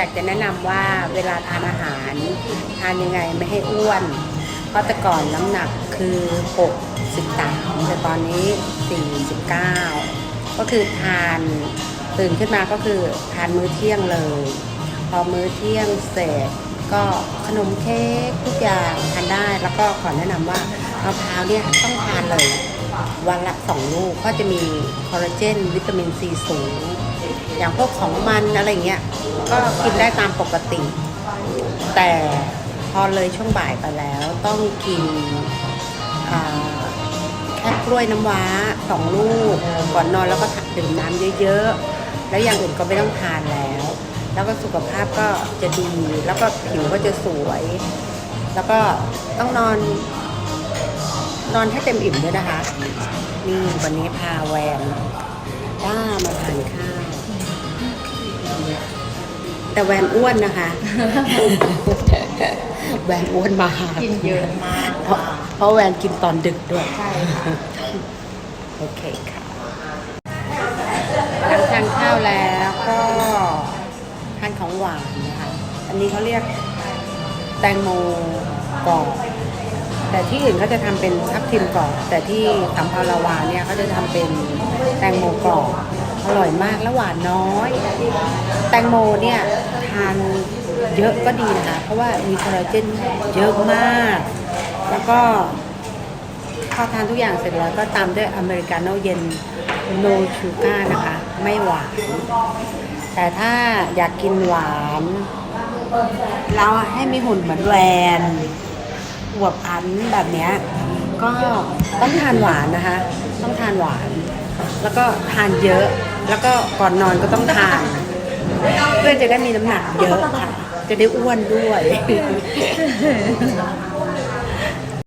อยากจะแนะนำว่าเวลาทานอาหาร ทานยังไงไม่ให้อ้วน เพราะแต่ก่อนน้ำหนักคือ 63แต่ตอนนี้ 49 ก็คือทานตื่นขึ้นมาก็คือทานมื้อเที่ยงเลย พอมื้อเที่ยงเสร็จก็ขนมเค้กทุกอย่างทานได้ แล้วก็ขอแนะนำว่ามะพร้าวเนี่ยต้องทานเลยวันละสองลูกก็จะมีคอลลาเจนวิตามินซีสูง อย่างพวกของมันอะไรเงี้ยก็กินได้ตามปกติ แต่พอเลยช่วงบ่ายไปแล้ว ต้องกินแค่กล้วยน้ำว้าสองลูก ก่อนนอนแล้วก็ถักดื่มน้ำเยอะๆ แล้วอย่างอื่นก็ไม่ต้องทานแล้ว แล้วก็สุขภาพก็จะดี แล้วก็ผิวก็จะสวย แล้วก็ต้องนอน นอนให้เต็มอิ่มด้วยนะคะ นี่วันนี้พาแวนด้ามาทานข้าว แต่แวนอ้วนนะคะ แวนอ้วนมากกินเยอะมากเพราะเพราะแวนกินตอนดึกด้วย ใช่ค่ะ โอเคค่ะ หลังทานข้าวแล้วก็ทานของหวานนะคะ อันนี้เขาเรียกแตงโมกรอบ แต่ที่อื่นเขาจะทำเป็นทับทิมกรอบ แต่ที่สัมภาราวาเนี่ยเขาจะทำเป็นแตงโมกรอบ อร่อยมากและหวานน้อย แตงโมเนี่ยทานเยอะก็ดีนะคะ เพราะว่ามีคอลลาเจนเยอะมาก แล้วก็พอทานทุกอย่างเสร็จแล้วก็ตามด้วยอเมริกาโน่เย็นโนชูการ์นะคะ ไม่หวาน แต่ถ้าอยากกินหวานเราให้มีหุ่นเหมือนแวนอวบอันแบบเนี้ยก็ต้องทานหวานนะคะ ต้องทานหวาน แล้วก็ทานเยอะ แล้วก็ก่อนนอนก็ต้องทาน เพื่อจะได้มีน้ำหนักเยอะค่ะ จะได้อ้วนด้วย